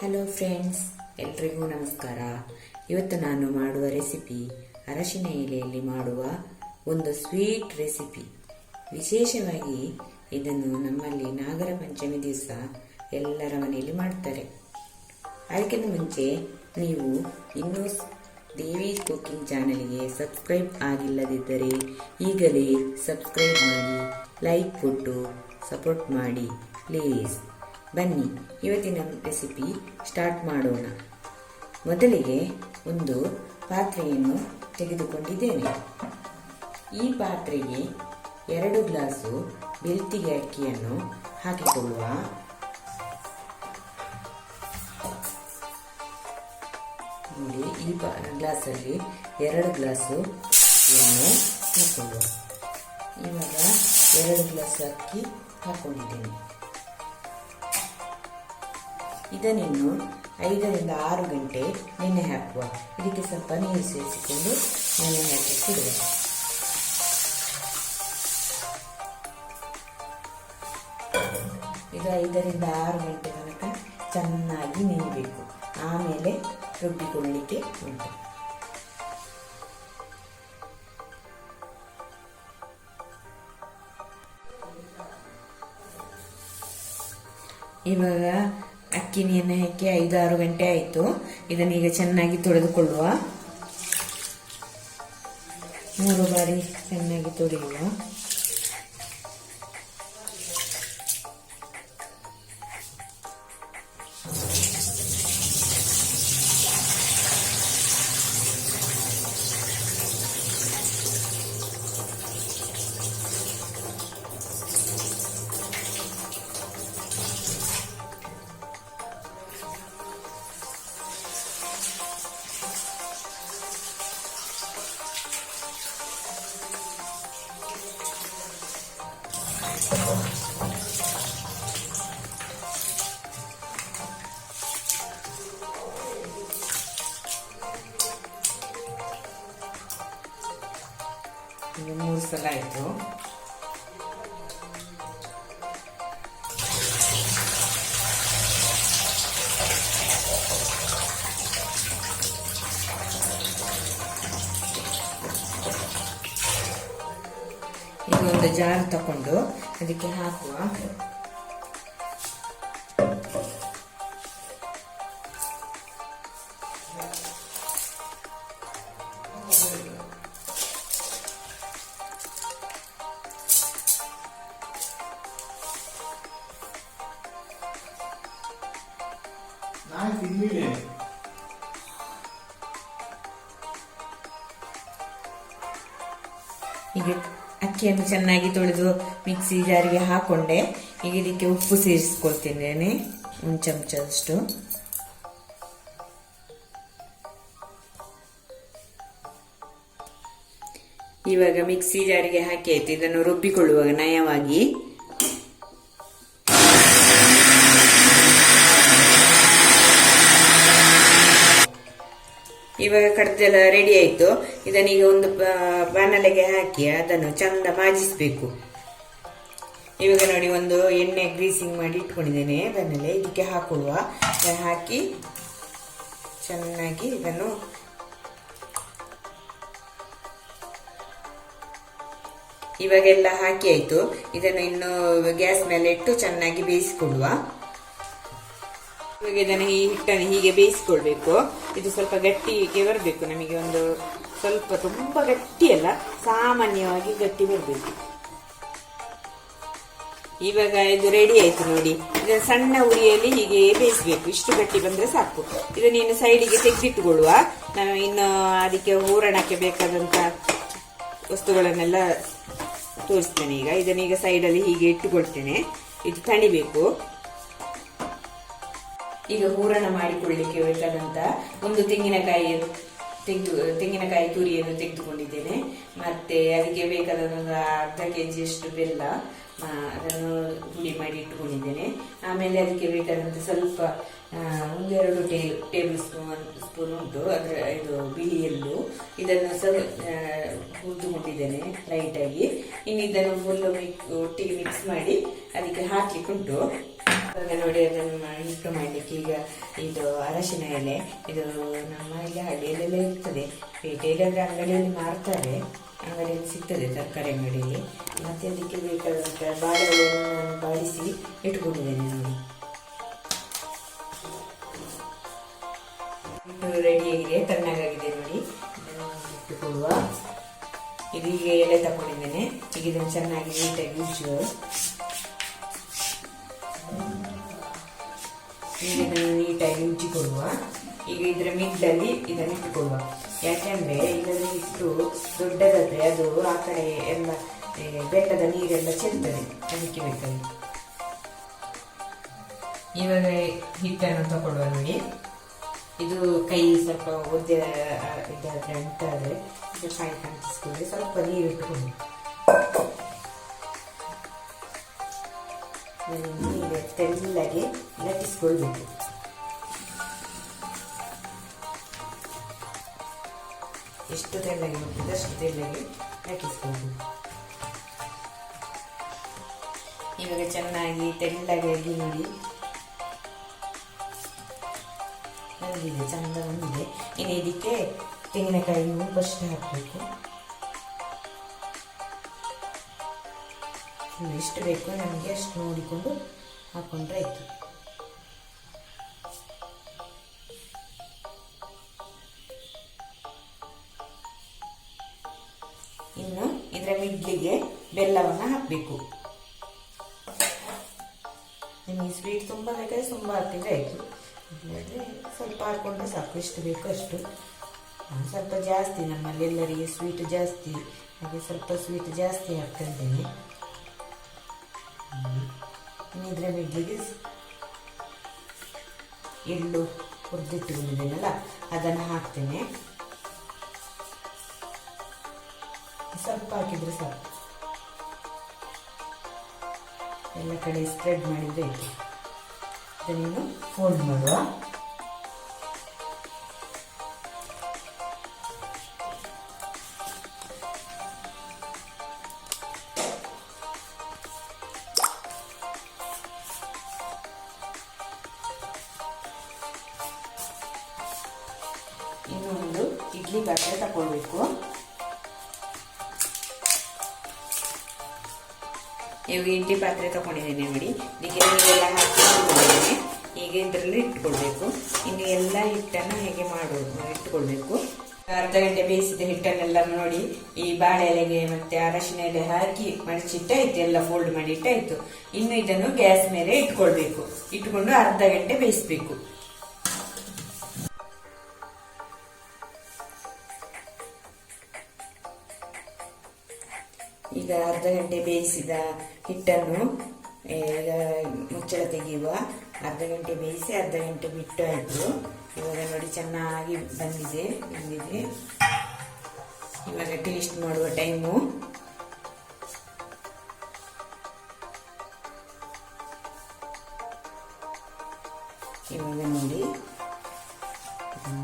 Hello friends ಎಲ್ರಿಗೂ ನಮಸ್ಕಾರ. ಇವತ್ತು ನಾನು ಮಾಡುವ ರೆಸಿಪಿ ಅರಶಿನ ಎಲೆಯಲ್ಲಿ ಮಾಡುವ ಒಂದು ಸ್ವೀಟ್ ರೆಸಿಪಿ ವಿಶೇಷವಾಗಿ ಇದನ್ನು ನಮ್ಮಲ್ಲಿ ನಾಗರ ಪಂಚಮಿ ದಿವಸ ಎಲ್ಲರ ಮನೆಯಲ್ಲಿ ಮಾಡ್ತಾರೆ. ಅದಕ್ಕಿಂತ ಮುಂಚೆ ನೀವು ಇನ್ನೂ ದೇವಿ ಕುಕಿಂಗ್ ಚಾನಲ್ಗೆ ಸಬ್ಸ್ಕ್ರೈಬ್ ಆಗಿಲ್ಲದಿದ್ದರೆ ಈಗಲೇ ಸಬ್ಸ್ಕ್ರೈಬ್ ಮಾಡಿ ಲೈಕ್ ಕೊಟ್ಟು ಸಪೋರ್ಟ್ ಮಾಡಿ ಪ್ಲೀಸ್ ಬನ್ನಿ, ಇವತ್ತಿನ ರೆಸಿಪಿ ಸ್ಟಾರ್ಟ್ ಮಾಡೋಣ. ಮೊದಲಿಗೆ ಒಂದು ಪಾತ್ರೆಯನ್ನು ತೆಗೆದುಕೊಂಡಿದ್ದೇನೆ. ಈ ಪಾತ್ರೆಗೆ ಎರಡು ಗ್ಲಾಸು ಬೆಳ್ತಿಗೆ ಅಕ್ಕಿಯನ್ನು ಹಾಕಿಕೊಳ್ಳುವ. ನೋಡಿ, ಈ ಪಾ, ಗ್ಲಾಸಲ್ಲಿ ಎರಡು ಗ್ಲಾಸು ಎಣ್ಣೆ ಹಾಕೊಳ್ಳುವ ಇವಾಗ ಎರಡು ಗ್ಲಾಸ್ ಅಕ್ಕಿ ಹಾಕೊಂಡಿದ್ದೇನೆ. ಇದನ್ನಿನ್ನು ಐದರಿಂದ ಆರು ಗಂಟೆ ನೆನೆ ಹಾಕುವ. ಇದಕ್ಕೆ ಸ್ವಲ್ಪ ನೀರು ಸೇರಿಸಿಕೊಂಡು ನೆನೆ ಹಾಕಿ ಇಡುವ ಇದು ಐದರಿಂದ ಆರು ಗಂಟೆ ತನಕ ಚೆನ್ನಾಗಿ ನೆನೆಬೇಕು. ಆಮೇಲೆ ರುಬ್ಬಿಕೊಳ್ಳಿಕ್ಕೆ ಉಂಟು. ಇವಾಗ ಅಕ್ಕಿ ನೆನೆ ಹಾಕಿ ಆರು ಗಂಟೆ ಆಯಿತು. ಇದನ್ನೀಗ ಚೆನ್ನಾಗಿ ತೊಳೆದುಕೊಳ್ಳುವ. ಮೂರು ಬಾರಿ ಚೆನ್ನಾಗಿ ತೊಳೆಯುವ. ಇದು ಮೂರು ಸಲ ಆಯಿತು ಒಂದು ಜಾರ್ ತಕೊಂಡು ಅದಕ್ಕೆ ಹಾಕುವ. ಈಗ ಅಕ್ಕಿಯನ್ನು ಚೆನ್ನಾಗಿ ತೊಳೆದು ಮಿಕ್ಸಿ ಜಾರಿಗೆ ಹಾಕೊಂಡೆ. ಈಗ ಇದಕ್ಕೆ ಉಪ್ಪು ಸೇರಿಸ್ಕೊಳ್ತಿದ್ದೇನೆ. ಒಂದು ಚಮಚದಷ್ಟು. ಇವಾಗ ಮಿಕ್ಸಿ ಜಾರಿಗೆ ಹಾಕಿ ಆಯ್ತು. ಇದನ್ನು ರುಬ್ಬಿಕೊಳ್ಳುವಾಗ ನಯವಾಗಿ. ಇವಾಗ ಕಡ್ದೆಲ್ಲ ರೆಡಿ ಆಯ್ತು. ಇದನ್ನೀಗ ಒಂದು ಬಾಣಲೆಗೆ ಹಾಕಿ ಅದನ್ನು ಚಂದ ಮಾಜಿಸ್ಬೇಕು ಇವಾಗ ನೋಡಿ ಒಂದು ಎಣ್ಣೆ ಗ್ರೀಸಿಂಗ್ ಮಾಡಿ ಇಟ್ಕೊಂಡಿದ್ದೇನೆ ಬಾಣಲೆ ಇದಕ್ಕೆ ಹಾಕೊಳ್ಳುವ. ಹಾಕಿ ಚೆನ್ನಾಗಿ ಇದನ್ನು ಇವಾಗೆಲ್ಲ ಹಾಕಿ ಆಯ್ತು. ಇದನ್ನು ಇನ್ನು ಗ್ಯಾಸ್ ಮೇಲೆ ಇಟ್ಟು ಚೆನ್ನಾಗಿ ಬೇಯಿಸಿಕೊಳ್ಳುವ. ಇವಾಗ ಇದನ್ನು ಈ ಹಿಟ್ಟನ್ನು ಹೀಗೆ ಬೇಯಿಸಿಕೊಳ್ಬೇಕು. ಇದು ಸ್ವಲ್ಪ ಗಟ್ಟಿಗೆ ಬರಬೇಕು. ನಮಗೆ ಒಂದು ಸ್ವಲ್ಪ ತುಂಬಾ ಗಟ್ಟಿ ಅಲ್ಲ ಸಾಮಾನ್ಯವಾಗಿ ಗಟ್ಟಿ ಬರಬೇಕು. ಇವಾಗ ಇದು ರೆಡಿ ಆಯ್ತು ನೋಡಿ. ಇದನ್ನು ಸಣ್ಣ ಉರಿಯಲ್ಲಿ ಹೀಗೆ ಬೇಯಿಸಬೇಕು. ಇಷ್ಟು ಗಟ್ಟಿ ಬಂದ್ರೆ ಸಾಕು. ಇದು ನೀನು ಸೈಡಿಗೆ ತೆಗೆದಿಟ್ಟುಕೊಳ್ಳುವ ನಾನು ಇನ್ನು ಅದಕ್ಕೆ ಹೂರಣಕ್ಕೆ ಬೇಕಾದಂತ ವಸ್ತುಗಳನ್ನೆಲ್ಲ ತೋರಿಸ್ತೇನೆ ಈಗ. ಇದನ್ನೀಗ ಸೈಡಲ್ಲಿ ಹೀಗೆ ಇಟ್ಟುಕೊಳ್ತೇನೆ. ಇದು ತಣಿಬೇಕು. ಈಗ ಹೂರಣ ಮಾಡಿಕೊಳ್ಳಿಕ್ಕೆ ಬೇಕಾದಂತ ಒಂದು ತೆಂಗಿನಕಾಯಿ ತೆಗೆದು ತೆಂಗಿನಕಾಯಿ ತುರಿಯನ್ನು ತೆಗೆದುಕೊಂಡಿದ್ದೇನೆ. ಮತ್ತೆ ಅದಕ್ಕೆ ಬೇಕಾದ ಅರ್ಧ ಕೆ ಜಿಯಷ್ಟು ಬೆಲ್ಲ ಅದನ್ನು ಹುಡಿ ಮಾಡಿ ಇಟ್ಟುಕೊಂಡಿದ್ದೇನೆ. ಆಮೇಲೆ ಅದಕ್ಕೆ ಬೇಕಾದಂಥ ಸ್ವಲ್ಪ ಒಂದೆರಡು ಟೇ, ಟೇಬಲ್ ಸ್ಪೂನ್ ಸ್ಪೂನ್ ಉಂಟು, ಅದರ ಇದು ಬಿಳಿ ಇದನ್ನು ಸ್ವಲ್ಪ ಹುರಿದುಕೊಂಡಿದ್ದೇನೆ ಲೈಟಾಗಿ ಇನ್ನು ಇದನ್ನು ಫುಲ್ಲು ಮಿಕ್ ಒಟ್ಟಿಗೆ ಮಿಕ್ಸ್ ಮಾಡಿ ಅದಕ್ಕೆ ಹಾಕಲಿಕ್ಕುಂಟು. ನೋಡಿ ಅದನ್ನು ಇಟ್ಟು ಮಾಡಲಿಕ್ಕೆ ಈಗ ಇದು ಅರಶಿನ ಎಲೆ, ಇದು ನಮ್ಮ ಇಲ್ಲಿ ಹಳ್ಳಿಯಲ್ಲೆಲ್ಲ ಇರ್ತದೆ. ಪೇಟೆಯಲ್ಲಿ ಅಂಗಡಿಯಲ್ಲಿ ಮಾರ್ತಾರೆ. ಅಂಗಡಿಯಲ್ಲಿ ಸಿಗ್ತದೆ ತರಕಾರಿ ಅಂಗಡಿಯಲ್ಲಿ. ಮತ್ತೆ ಅದಕ್ಕೆ ಬೇಕಾದಂತ ಬಾಳೆಗಳನ್ನು ನಾನು ಬಾಡಿಸಿ ಇಟ್ಕೊಂಡಿದ್ದೇನೆ ನಾನು ಹಿಟ್ಟು ರೆಡಿಯಾಗಿದೆ ತಣ್ಣಗಾಗಿದೆ ನೋಡಿ. ಇಟ್ಟುಕೊಳ್ಳುವ. ಇದು ಈಗ ಎಲೆ ತಗೊಂಡಿದ್ದೇನೆ. ಈಗ ಇದನ್ನು ಚೆನ್ನಾಗಿ ನೀಟಾಗಿ ಉಜ್ಜುವ ಈಗ ಇದನ್ನು ನೀಟಾಗಿ ಉಜ್ಜಿಕೊಳ್ಳುವ. ಈಗ ಇದರ ಮಿಡ್ಡಲ್ಲಿ ಇದನ್ನು ಇಟ್ಟುಕೊಳ್ಳುವ. ಯಾಕೆಂದ್ರೆ ಇದರಲ್ಲಿ ಇಟ್ಟು ದೊಡ್ಡದಾದ್ರೆ ಅದು ಆ ಕಡೆ ಎಲ್ಲ ಬೆಟ್ಟದ ನೀರೆಲ್ಲ ಚೆಲ್ತದೆ. ಅದಕ್ಕೆ ಬೇಕಾಗಿ. ಇವಾಗ ಹಿಟ್ಟನ್ನು ತಗೊಳ್ಳುವ ನೋಡಿ. ಇದು ಕೈ ಸ್ವಲ್ಪ ಒದ್ದೆ ಇದಾದ್ರೆ ಅಂತಾದ್ರೆ ಕಾಯಿ ಕಾಣಿಸ್ಕೊಂಡ್ರೆ ಸ್ವಲ್ಪ ನೀರು ಇಟ್ಕೊಂಡು ಈಗ ತೆಳ್ಳಗೆ ಲಟ್ಟಿಸ್ಕೊಳ್ಬೇಕು ಎಷ್ಟು ತೆಳ್ಳಗೆ ಮುಟ್ಟಿದೆ ಅಷ್ಟು ತೆಳ್ಳಗೆ ಲಟ್ಟಿಸ್ಕೊಳ್ಬೇಕು ಇವಾಗ ಚೆನ್ನಾಗಿ ತೆಳ್ಳಗಾಗಿ ನೋಡಿ ಬಂದಿದೆ ಚಂದ ಬಂದಿದೆ. ಇನ್ನು ಇದಕ್ಕೆ ತೆಂಗಿನಕಾಯಿ ಫಸ್ಟ್ ಹಾಕಬೇಕು. ಎಷ್ಟು ಬೇಕು ನಮಗೆ ಅಷ್ಟು ನೋಡಿಕೊಂಡು ಹಾಕೊಂಡ್ರೆ ಆಯಿತು. ಇನ್ನು ಇದರ ಮಿಡ್ಲಿಗೆ ಬೆಲ್ಲವನ್ನು ಹಾಕಬೇಕು. ನಿಮಗೆ ಸ್ವೀಟ್ ತುಂಬ ಬೇಕಾದ್ರೆ ತುಂಬ ಹಾಕಿದ್ರೆ ಆಯಿತು. ಸ್ವಲ್ಪ ಹಾಕೊಂಡ್ರೆ ಸಾಕು, ಎಷ್ಟು ಬೇಕು ಅಷ್ಟು. ಸ್ವಲ್ಪ ಜಾಸ್ತಿ ನಮ್ಮಲ್ಲಿ ಎಲ್ಲರಿಗೆ ಸ್ವೀಟ್ ಜಾಸ್ತಿ, ಹಾಗೆ ಸ್ವಲ್ಪ ಸ್ವೀಟ್ ಜಾಸ್ತಿ ಹಾಕ್ತಿದ್ದೇನೆ ಇನ್ನು ಇದರ ಮಿಡ್ಲಿಗೆ ಎಳ್ಳು ಹುರಿದಿಟ್ಟುಕೊಂಡಿದ್ದೇನಲ್ಲ ಅದನ್ನು ಹಾಕ್ತೇನೆ. ಸ್ವಲ್ಪ ಹಾಕಿದ್ರೆ ಸಾಕು. ಎಲ್ಲ ಕಡೆ ಸ್ಪ್ರೆಡ್ ಮಾಡಿದ್ರೆ ಇದನ್ನು ಫೋಲ್ಡ್ ಮಾಡುವ? ಇಡ್ಲಿ ಪಾತ್ರೆ ತಗೊಳ್ಬೇಕು ನೀವು ಇಂಡಿ ಪಾತ್ರೆ ತಗೊಂಡಿದ್ದೀನಿ ನೋಡಿ. ಹೀಗೆ ಹಾಕಿ ಇಟ್ಕೊಂಡಿದ್ದೇನೆ. ಈಗ ಇದರಲ್ಲಿ ಇಟ್ಕೊಳ್ಬೇಕು. ಇನ್ನು ಎಲ್ಲ ಹಿಟ್ಟನ್ನು ಹೇಗೆ ಮಾಡೋದು ಇಟ್ಕೊಳ್ಬೇಕು. ಅರ್ಧ ಗಂಟೆ ಬೇಯಿಸಿದ ಹಿಟ್ಟನ್ನೆಲ್ಲ ನೋಡಿ, ಈ ಬಾಳೆ ಎಲೆಗೆ ಮತ್ತೆ ಅರಶಿನ ಎಲೆ ಹಾಕಿ ಮಡಚಿಟ್ಟಾಯ್ತು ಎಲ್ಲ ಫೋಲ್ಡ್ ಮಾಡಿ ಇಟ್ಟಾಯ್ತು ಇನ್ನು ಇದನ್ನು ಗ್ಯಾಸ್ ಮೇಲೆ ಇಟ್ಕೊಳ್ಬೇಕು. ಇಟ್ಕೊಂಡು ಅರ್ಧ ಗಂಟೆ ಬೇಯಿಸ್ಬೇಕು. ಈಗ ಅರ್ಧ ಗಂಟೆ ಬೇಯಿಸಿದ ಹಿಟ್ಟನ್ನು ಈಗ ಮುಚ್ಚಳ ತೆಗೆಯುವ ಅರ್ಧ ಗಂಟೆ ಬೇಯಿಸಿ ಅರ್ಧ ಗಂಟೆ ಬಿಟ್ಟು ಆಯಿತು. ಇವಾಗ ನೋಡಿ ಚೆನ್ನಾಗಿ ಬಂದಿದೆ ಬಂದಿದೆ. ಇವಾಗ ಟೇಸ್ಟ್ ಮಾಡುವ ಟೈಮು. ಇವಾಗ ನೋಡಿ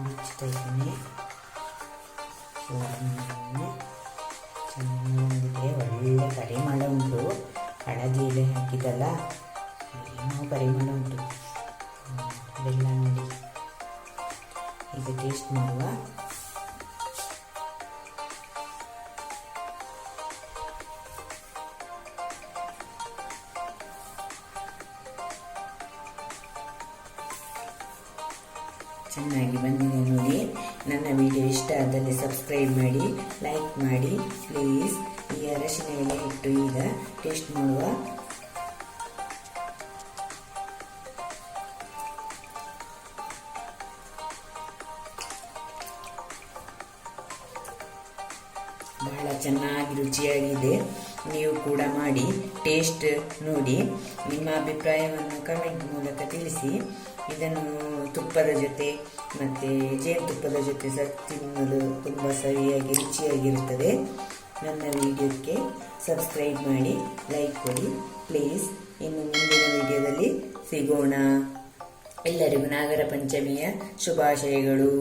ಮುಚ್ಚುತ್ತಾ ಇದ್ದೀನಿ. ಸುವರ್ಣವನ್ನು ಚೆನ್ನಾಗಿದೆ ಒಳ್ಳೆ ಪರಿಮಳ ಉಂಟು. ಹಳದಿ ಎಲೆ ಹಾಕಿದಲ್ಲ ಏನೋ ಪರಿಮಳ ಉಂಟು. ಬೆಲ್ಲ ನೋಡಿ. ಈಗ ಟೇಸ್ಟ್ ಮಾಡುವ. ಚೆನ್ನಾಗಿ ಬಂದಿದೆ ನೋಡಿ. ನನ್ನ ವಿಡಿಯೋ ಇಷ್ಟ ಆದಲ್ಲಿ ಸಬ್ಸ್ಕ್ರೈಬ್ ಮಾಡಿ ಲೈಕ್ ಮಾಡಿ ಪ್ಲೀಸ್ ಈ ಅರಶಿನ ಎಲೆ ಇಟ್ಟು ಈಗ ಟೇಸ್ಟ್ ಮಾಡುವ ಬಹಳ ಚೆನ್ನಾಗಿ ರುಚಿಯಾಗಿದೆ. ನೀವು ಕೂಡ ಮಾಡಿ ಟೇಸ್ಟ್ ನೋಡಿ. ನಿಮ್ಮ ಅಭಿಪ್ರಾಯವನ್ನು ಕಮೆಂಟ್ ಮೂಲಕ ತಿಳಿಸಿ. ಇದನ್ನು ತುಪ್ಪದ ಜೊತೆ ಮತ್ತು ಜೇನುತುಪ್ಪದ ಜೊತೆ ಸಹ ತಿನ್ನಲು ತುಂಬ ಸರಿಯಾಗಿ ರುಚಿಯಾಗಿರುತ್ತದೆ. ನನ್ನ ವಿಡಿಯೋಕ್ಕೆ ಸಬ್ಸ್ಕ್ರೈಬ್ ಮಾಡಿ ಲೈಕ್ ಕೊಡಿ. ಪ್ಲೀಸ್ ಇನ್ನು ಮುಂದಿನ ವಿಡಿಯೋದಲ್ಲಿ ಸಿಗೋಣ. ಎಲ್ಲರಿಗೂ ನಾಗರ ಪಂಚಮಿಯ ಶುಭಾಶಯಗಳು.